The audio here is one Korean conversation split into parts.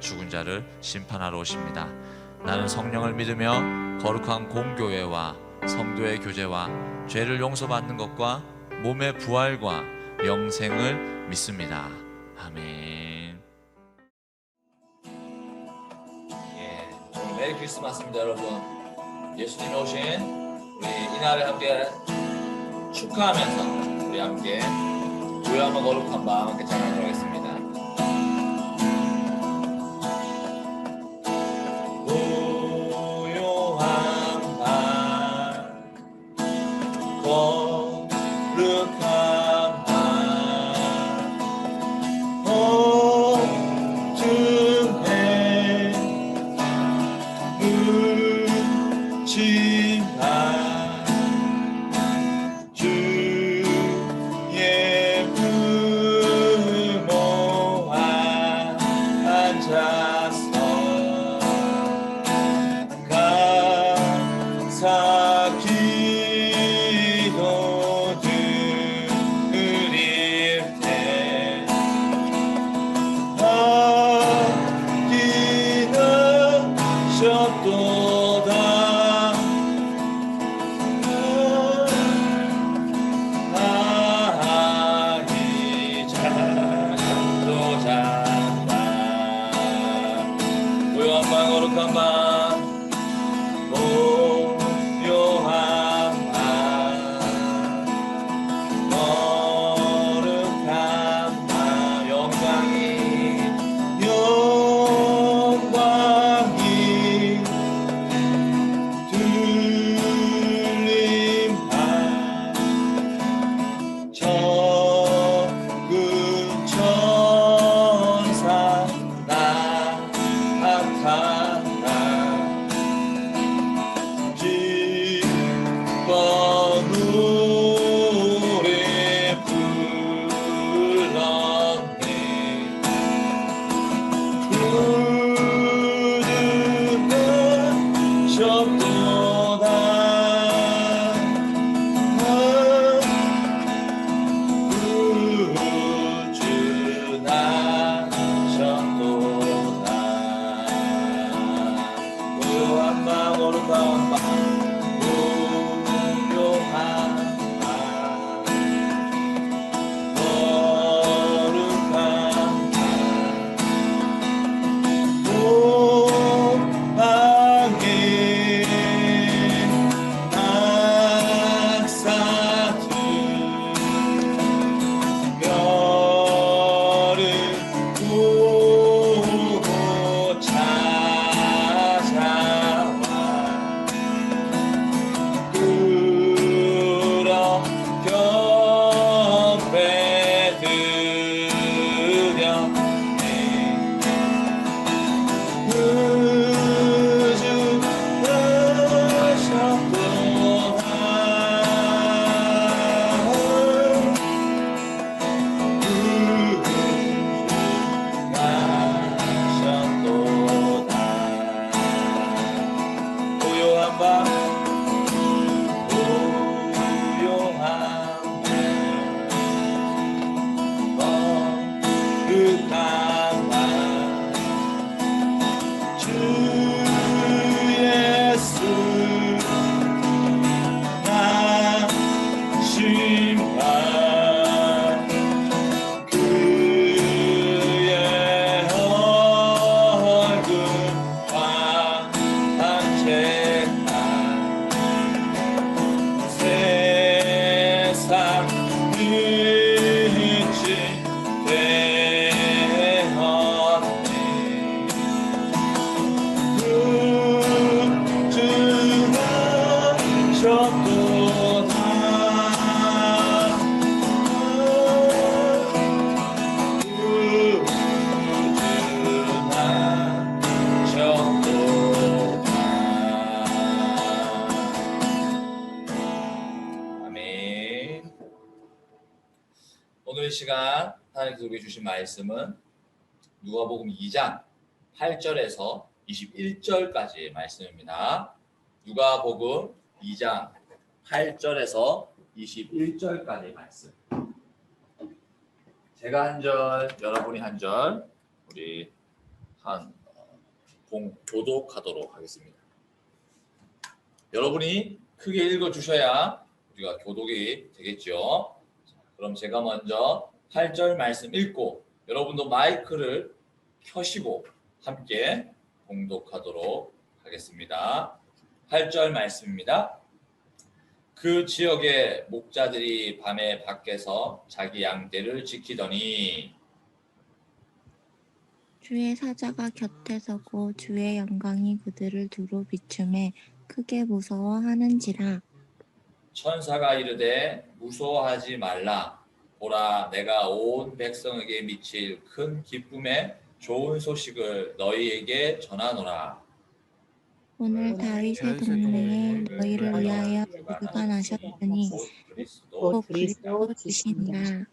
죽은 자를 심판하러 오십니다. 나는 성령을 믿으며 거룩한 공교회와 성도의 교제와 죄를 용서받는 것과 몸의 부활과 영생을 믿습니다. 아멘. 예, 메리 크리스마스입니다, 여러분. 예수님이 오신 우리 이날을 함께 축하하면서 우리 함께 고요함과 거룩한 마음 함께 찬양하도록 하겠습니다. 부 주신 말씀은 누가복음 2장 8절에서 21절까지의 말씀입니다. 누가복음 2장 8절에서 21절까지의 말씀. 제가 한 절, 여러분이 한 절, 우리 한 어, 공 교독하도록 하겠습니다. 여러분이 크게 읽어 주셔야 우리가 교독이 되겠죠. 자, 그럼 제가 먼저 8절 말씀 읽고 여러분도 마이크를 켜시고 함께 공독하도록 하겠습니다. 8절 말씀입니다. 그 지역의 목자들이 밤에 밖에서 자기 양떼를 지키더니 주의 사자가 곁에 서고 주의 영광이 그들을 두루 비춤에 크게 무서워하는지라 천사가 이르되 무서워하지 말라 보라 내가 온 백성에게 미칠 큰 기쁨의 좋은 소식을 너희에게 전하노라. 오늘 다윗의 동네에 너희를 위하여 그가 나셨으니 곧 그리스도 곧 그리스도 주시니라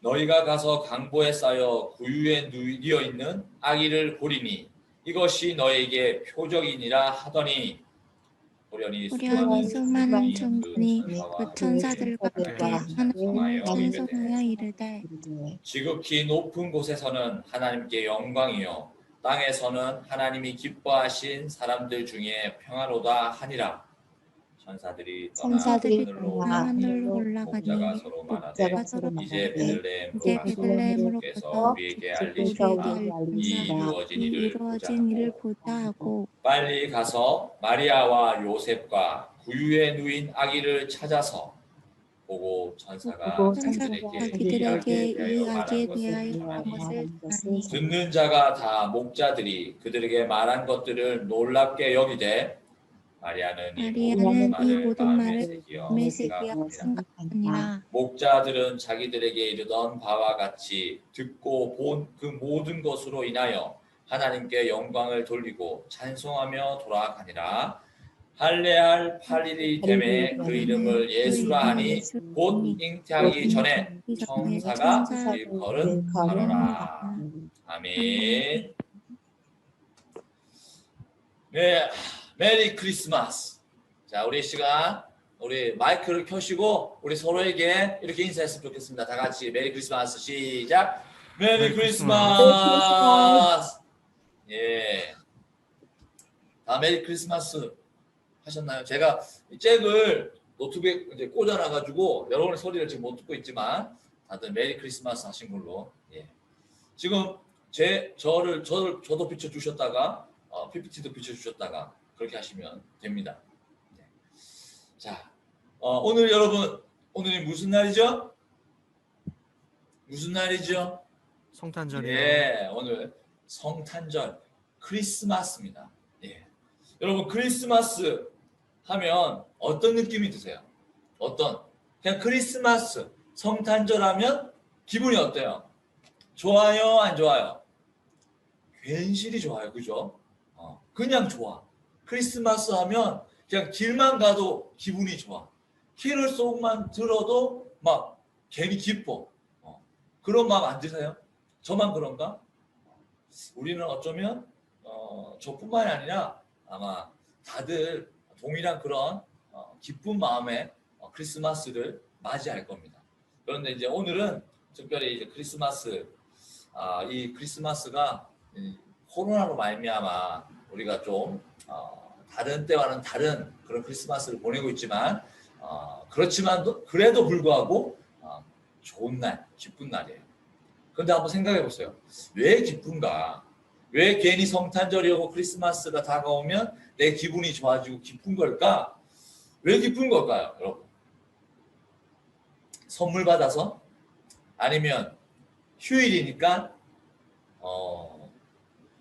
너희가 가서 강보에 쌓여 구유에 누이어 있는 아기를 보리니 이것이 너에게 표적이니라 하더니 호련히 수많은 천군이 그 천사들과 함께 하나님을 찬송하여 이르되 지극히 높은 곳에서는 하나님께 영광이요. 땅에서는 하나님이 기뻐하신 사람들 중에 평화로다 하니라 천사들이 떠나 천사들이 하늘로 떠나 하늘로 올라가니 목자가 서로 이제 말하되 베들레헴으로 이제 베들레헴으로부터 우리에게 우리에게 알리시라 이 알리시라. 이루어진 이 일을 이루어진 일을 보자 보자 하고. 빨리 가서 마리아와 요셉과 구유에 누인 아기를 찾아서 보고 천사가 보고 천사가 그들에게 그들에게 이 아기에 대하여 말한 것을 말한 것을 말하니 아니 듣는 자가 다 목자들이 그들에게 말한 것들을 놀랍게 여기되 아는 이 모든 이 말을 모든 마음에 말을 새기어 마음에 새기어 생각하니라. 목자들은 자기들에게 이르던 바와 같이 듣고 본 그 모든 것으로 인하여 하나님께 영광을 돌리고 찬송하며 돌아가니라. 할례할 8일이 되매 그 이름을 예수라 하니 곧 잉태하기 전에 천사가 일컬은 바로라. 아멘. 네 메리 크리스마스 자 우리 시간 우리 마이크를 켜시고 우리 서로에게 이렇게 인사했으면 좋겠습니다 다 같이 메리 크리스마스 시작 메리 메리 크리스마스 예. 다 메리 크리스마스 하셨나요? 제가 이 잭을 노트북에 이제 꽂아놔 가지고 여러분의 소리를 지금 못 듣고 있지만 다들 메리 크리스마스 하신 걸로. 예. 지금 제 저를 저를 저도 비춰 주셨다가 어, PPT도 비춰 주셨다가 그렇게 하시면 됩니다. 네. 자, 어, 오늘 여러분 오늘이 무슨 날이죠? 무슨 날이죠? 성탄절이요. 예, 오늘 성탄절 크리스마스입니다. 예. 여러분 크리스마스 하면 어떤 느낌이 드세요? 어떤? 그냥 크리스마스 성탄절 하면 기분이 어때요? 좋아요, 안 좋아요? 괜시리 좋아요, 그죠? 어, 그냥 좋아. 크리스마스 하면 그냥 길만 가도 기분이 좋아. 캐롤 송만 들어도 막 괜히 기뻐. 어, 그런 마음 안 드세요? 저만 그런가? 우리는 어쩌면 어, 저뿐만이 아니라 아마 다들 동일한 그런 어, 기쁜 마음에 어, 크리스마스를 맞이할 겁니다. 그런데 이제 오늘은 특별히 이제 크리스마스 아, 이 크리스마스가 이 코로나로 말미암아 우리가 좀 어, 다른 때와는 다른 그런 크리스마스를 보내고 있지만 어, 그렇지만도 그래도 불구하고 어, 좋은 날, 기쁜 날이에요. 그런데 한번 생각해 보세요. 왜 기쁜가? 왜 괜히 성탄절이고 크리스마스가 다가오면 내 기분이 좋아지고 기쁜 걸까? 왜 기쁜 걸까요, 여러분? 선물 받아서? 아니면 휴일이니까? 어,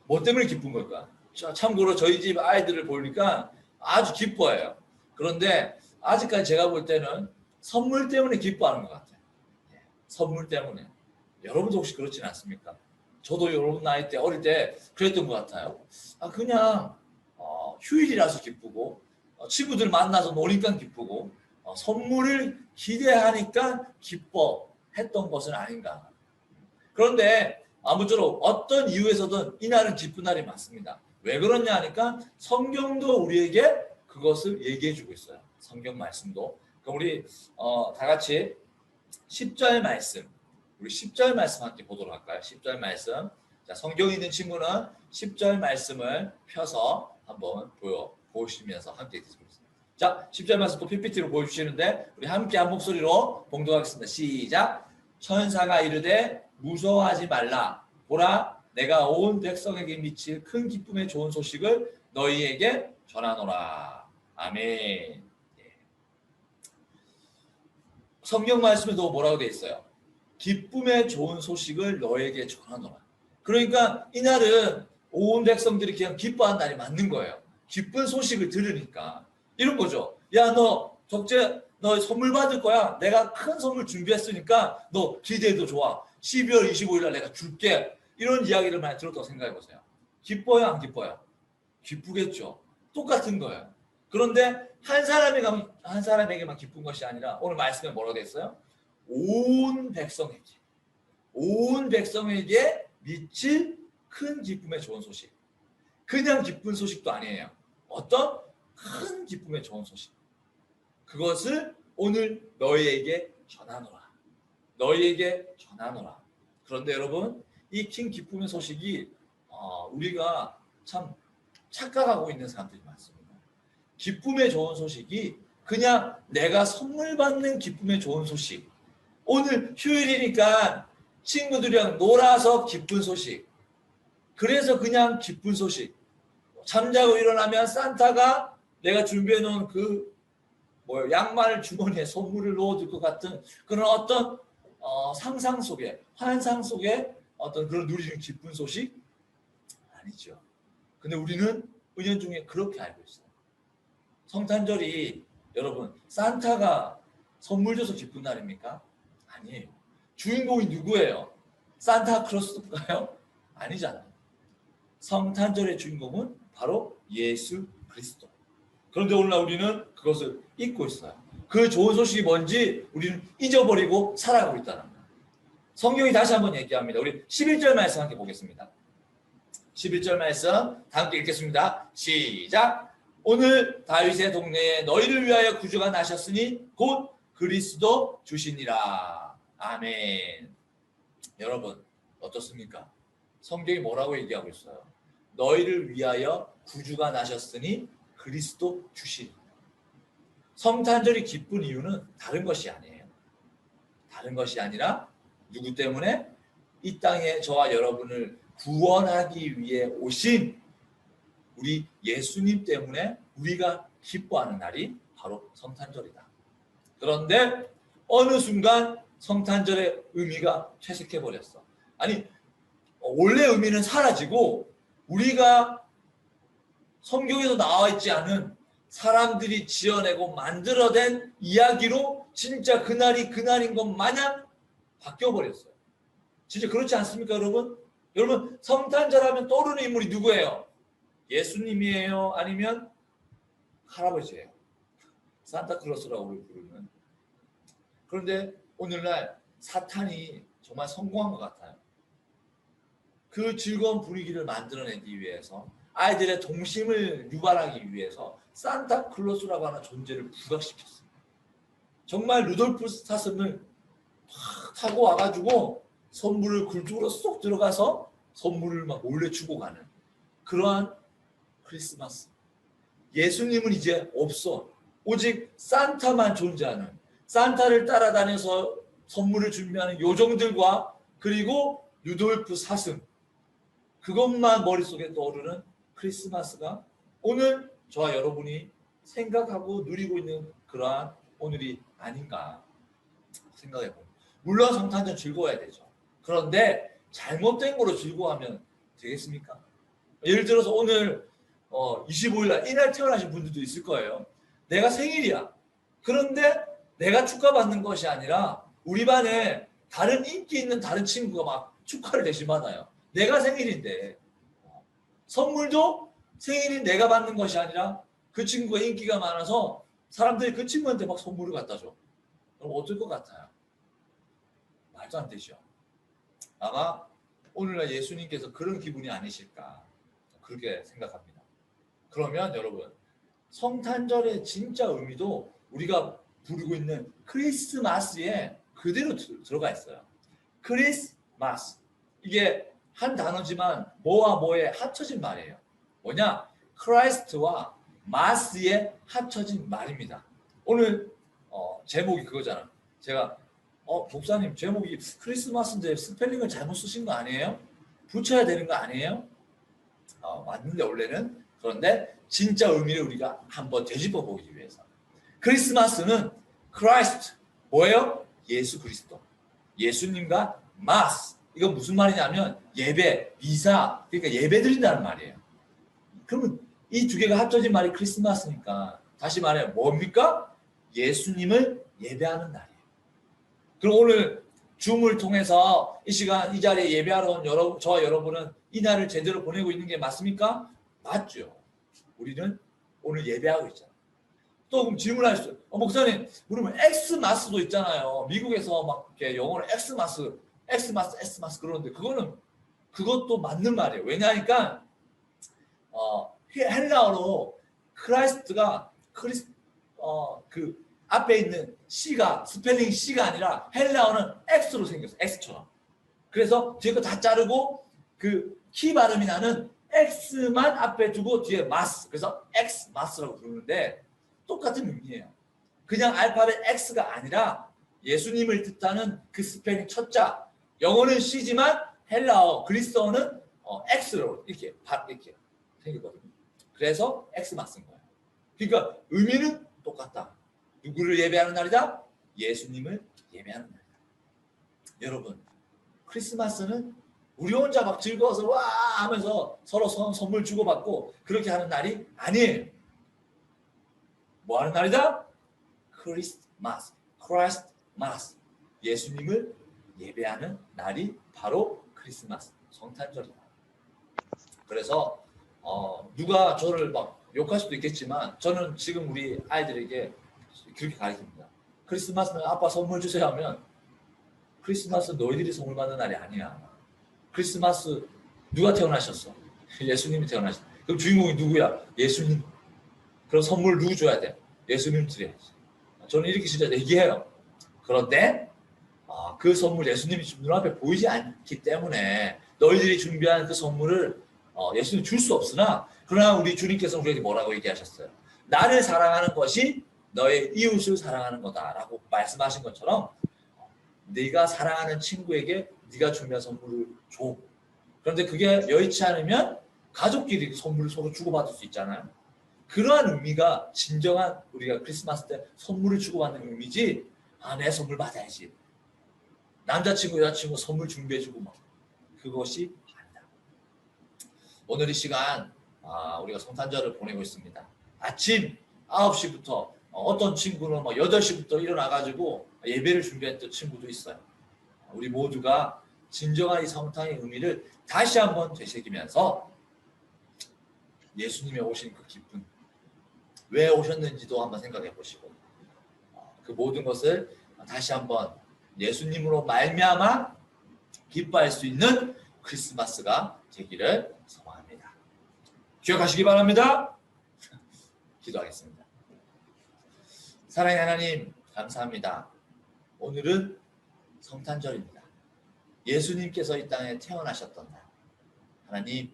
뭐 때문에 기쁜 걸까? 자, 참고로 저희 집 아이들을 보니까 아주 기뻐해요. 그런데 아직까지 제가 볼 때는 선물 때문에 기뻐하는 것 같아요. 예, 선물 때문에. 여러분도 혹시 그렇지는 않습니까? 저도 여러분 나이 때 어릴 때 그랬던 것 같아요. 아 그냥 어, 휴일이라서 기쁘고 어, 친구들 만나서 노니까 기쁘고 어, 선물을 기대하니까 기뻐 했던 것은 아닌가. 그런데 아무쪼록 어떤 이유에서든 이날은 기쁜 날이 맞습니다. 왜 그러냐 하니까 성경도 우리에게 그것을 얘기해 주고 있어요. 성경 말씀도. 그럼 우리 어, 다 같이 10절 말씀, 우리 10절 말씀 함께 보도록 할까요? 10절 말씀. 자, 성경 있는 친구는 10절 말씀을 펴서 한번 보여 보시면서 함께 듣겠습니다. 자, 10절 말씀 또 PPT로 보여주시는데 우리 함께 한 목소리로 봉독하겠습니다. 시작. 천사가 이르되 무서워하지 말라. 보라, 내가 온 백성에게 미칠 큰 기쁨의 좋은 소식을 너희에게 전하노라. 아멘. 예. 성경 말씀에도 뭐라고 돼 있어요? 기쁨의 좋은 소식을 너에게 전하노라. 그러니까 이날은 온 백성들이 그냥 기뻐한 날이 맞는 거예요. 기쁜 소식을 들으니까 이런 거죠. 야 너 적재 너 선물 받을 거야. 내가 큰 선물 준비했으니까 너 기대해도 좋아. 12월 25일 날 내가 줄게. 이런 이야기를 많이 들었다고 생각해 보세요. 기뻐요, 안 기뻐요? 기쁘겠죠. 똑같은 거예요. 그런데 한 사람에게만 한 사람에게만 기쁜 것이 아니라 오늘 말씀에 뭐라고 돼 있어요? 온 백성에게 온 백성에게 미칠 큰 기쁨의 좋은 소식. 그냥 기쁜 소식도 아니에요. 어떤 큰 기쁨의 좋은 소식. 그것을 오늘 너희에게 전하노라. 너희에게 전하노라. 그런데 여러분, 이큰 기쁨의 소식이 어, 우리가 참 착각하고 있는 사람들이 많습니다. 기쁨의 좋은 소식이 그냥 내가 선물 받는 기쁨의 좋은 소식. 오늘 휴일이니까 친구들이랑 놀아서 기쁜 소식. 그래서 그냥 기쁜 소식. 잠자고 일어나면 산타가 내가 준비해 놓은 그 뭐 양말 주머니에 선물을 넣어줄 것 같은 그런 어떤 어, 상상 속에 환상 속에 어떤 그런 누리는 기쁜 소식 아니죠. 근데 우리는 은연 중에 그렇게 알고 있어요. 성탄절이 여러분 산타가 선물 줘서 기쁜 날입니까? 아니에요. 주인공이 누구예요? 산타크로스일까요? 아니잖아요. 성탄절의 주인공은 바로 예수 그리스도. 그런데 오늘날 우리는 그것을 잊고 있어요. 그 좋은 소식이 뭔지 우리는 잊어버리고 살아가고 있다는 거예요. 성경이 다시 한번 얘기합니다. 우리 11절 말씀 함께 보겠습니다. 11절 말씀 다 함께 읽겠습니다. 시작. 오늘 다윗의 동네에 너희를 위하여 구주가 나셨으니 곧 그리스도 주시니라. 아멘. 여러분 어떻습니까? 성경이 뭐라고 얘기하고 있어요? 너희를 위하여 구주가 나셨으니 그리스도 주신. 성탄절이 기쁜 이유는 다른 것이 아니에요. 다른 것이 아니라 누구 때문에 이 땅에 저와 여러분을 구원하기 위해 오신 우리 예수님 때문에 우리가 기뻐하는 날이 바로 성탄절이다. 그런데 어느 순간 성탄절의 의미가 퇴색해 버렸어. 아니 원래 의미는 사라지고 우리가 성경에도 나와 있지 않은 사람들이 지어내고 만들어낸 이야기로 진짜 그날이 그날인 것 마냥 바뀌어 버렸어요. 진짜 그렇지 않습니까, 여러분? 여러분 성탄절 하면 떠오르는 인물이 누구예요? 예수님이에요? 아니면 할아버지예요? 산타클로스라고 부르는. 그런데 오늘날 사탄이 정말 성공한 것 같아요. 그 즐거운 분위기를 만들어내기 위해서 아이들의 동심을 유발하기 위해서 산타클로스라고 하는 존재를 부각시켰어요. 정말 루돌프 사슴을 팍 타고 와가지고 선물을 굴쪽으로 쏙 들어가서 선물을 막 몰래 주고 가는 그러한 크리스마스. 예수님은 이제 없어. 오직 산타만 존재하는 산타를 따라다녀서 선물을 준비하는 요정들과 그리고 루돌프 사슴 그것만 머릿속에 떠오르는 크리스마스가 오늘 저와 여러분이 생각하고 누리고 있는 그러한 오늘이 아닌가 생각해 봅니다. 물론 성탄절 즐거워야 되죠. 그런데 잘못된 거로 즐거워하면 되겠습니까? 예를 들어서 오늘 어, 25일 날 이날 태어나신 분들도 있을 거예요. 내가 생일이야. 그런데 내가 축하받는 것이 아니라 우리 반에 다른 인기 있는 다른 친구가 막 축하를 대신 받아요. 내가 생일인데 선물도 생일인 내가 받는 것이 아니라 그 친구가 인기가 많아서 사람들이 그 친구한테 막 선물을 갖다 줘. 그럼 어떨 것 같아요? 말도 안 되죠. 아마 오늘날 예수님께서 그런 기분이 아니실까 그렇게 생각합니다. 그러면 여러분 성탄절의 진짜 의미도 우리가 부르고 있는 크리스마스에 그대로 들- 들어가 있어요. 크리스마스 이게 한 단어지만 뭐와 뭐에 합쳐진 말이에요. 뭐냐? 크라이스트와 마스의 합쳐진 말입니다. 오늘 어, 제목이 그거잖아. 제가 어 목사님 제목이 크리스마스인데 스펠링을 잘못 쓰신 거 아니에요? 붙여야 되는 거 아니에요? 어, 맞는데 원래는 그런데 진짜 의미를 우리가 한번 되짚어 보기 위해서 크리스마스는 크라이스트 뭐예요? 예수 그리스도 예수님과 마스 이건 무슨 말이냐면 예배 미사 그러니까 예배 드린다는 말이에요. 그러면 이 두 개가 합쳐진 말이 크리스마스니까 다시 말해 뭡니까? 예수님을 예배하는 날이에요. 그럼 오늘 줌을 통해서 이 시간 이 자리에 예배하러 온 여러분, 저와 여러분은 이 날을 제대로 보내고 있는 게 맞습니까? 맞죠. 우리는 오늘 예배하고 있잖아요. 또 그럼 질문할 수. 어, 목사님, 그러면 엑스마스도 있잖아요. 미국에서 막 이렇게 영어로 엑스마스, 엑스마스, 엑스마스 그러는데 그거는 그것도 맞는 말이에요. 왜냐하니까 어, 헬라어로 크라이스트가 크리스 어 그 앞에 있는 C가 스펠링 C가 아니라 헬라어는 X로 생겼어. X처럼. 그래서 뒤에 거 다 자르고 그 키 발음이 나는 X만 앞에 두고 뒤에 마스. 그래서 X 마스라고 부르는데 똑같은 의미예요. 그냥 알파벳 X가 아니라 예수님을 뜻하는 그 스펠링 첫자. 영어는 C지만 헬라어 그리스어는 어, X로 이렇게 바- 이렇게 생겼거든요. 그래서 X 마스인 거예요. 그러니까 의미는 똑같다. 누구를 예배하는 날이다? 예수님을 예배하는 날이다. 여러분, 크리스마스는 우리 혼자 막 즐거워서 와 하면서 서로 선, 선물 주고받고 그렇게 하는 날이 아니에요. 뭐 하는 날이다? 크리스마스, 크라이스마스. 예수님을 예배하는 날이 바로 크리스마스, 성탄절이다. 그래서 어, 누가 저를 막 욕할 수도 있겠지만 저는 지금 우리 아이들에게 그렇게 가르칩니다. 크리스마스는 아빠 선물 주세요 하면 크리스마스 너희들이 선물 받는 날이 아니야. 크리스마스 누가 태어나셨어? 예수님이 태어나셨어. 그럼 주인공이 누구야? 예수님. 그럼 선물 누구 줘야 돼? 예수님 드려야지. 저는 이렇게 진짜 얘기해요. 그런데 아, 그 선물 예수님이 눈앞에 보이지 않기 때문에 너희들이 준비한 그 선물을 어, 예수님 줄 수 없으나 그러나 우리 주님께서 우리에게 뭐라고 얘기하셨어요? 나를 사랑하는 것이 너의 이웃을 사랑하는 거다라고 말씀하신 것처럼 네가 사랑하는 친구에게 네가 준비한 선물을 줘. 그런데 그게 여의치 않으면 가족끼리 선물을 서로 주고받을 수 있잖아요. 그러한 의미가 진정한 우리가 크리스마스 때 선물을 주고받는 의미지. 아, 내 선물 받아야지. 남자친구, 여자친구 선물 준비해주고 막 그것이 아니다. 오늘 이 시간 아, 우리가 성탄절을 보내고 있습니다. 아침 9시부터 어떤 친구는 뭐 8시부터 일어나가지고 예배를 준비했던 친구도 있어요. 우리 모두가 진정한 이 성탄의 의미를 다시 한번 되새기면서 예수님의 오신 그 기쁨, 왜 오셨는지도 한번 생각해 보시고 어, 그 모든 것을 다시 한번 예수님으로 말미암아 기뻐할 수 있는 크리스마스가 되기를 소망합니다. 기억하시기 바랍니다. 기도하겠습니다. 사랑의 하나님 감사합니다. 오늘은 성탄절입니다. 예수님께서 이 땅에 태어나셨던 날. 하나님,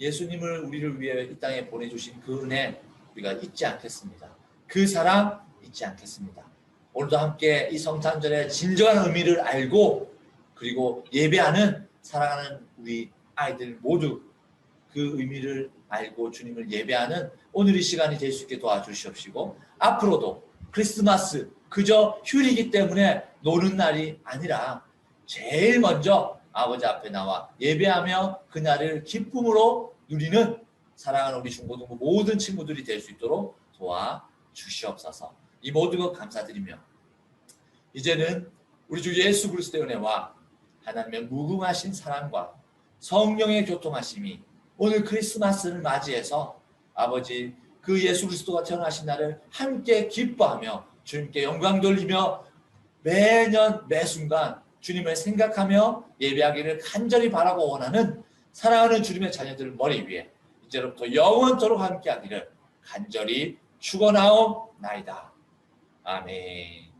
예수님을 우리를 위해 이 땅에 보내주신 그 은혜 우리가 잊지 않겠습니다. 그 사랑 잊지 않겠습니다. 오늘도 함께 이 성탄절의 진정한 의미를 알고 그리고 예배하는 사랑하는 우리 아이들 모두 그 의미를 알고 주님을 예배하는 오늘 이 시간이 될 수 있게 도와주시옵시고 앞으로도 크리스마스 그저 휴일이기 때문에 노는 날이 아니라 제일 먼저 아버지 앞에 나와 예배하며 그날을 기쁨으로 누리는 사랑하는 우리 중고등부 모든 친구들이 될 수 있도록 도와 주시옵소서. 이 모든 것 감사드리며 이제는 우리 주 예수 그리스도의 은혜와 하나님의 무궁하신 사랑과 성령의 교통하심이 오늘 크리스마스를 맞이해서 아버지 그 예수 그리스도가 태어나신 날을 함께 기뻐하며 주님께 영광 돌리며 매년 매 순간 주님을 생각하며 예배하기를 간절히 바라고 원하는 사랑하는 주님의 자녀들 머리 위에 이제로부터 영원토록 함께하기를 간절히 축원하옵나이다. 아멘.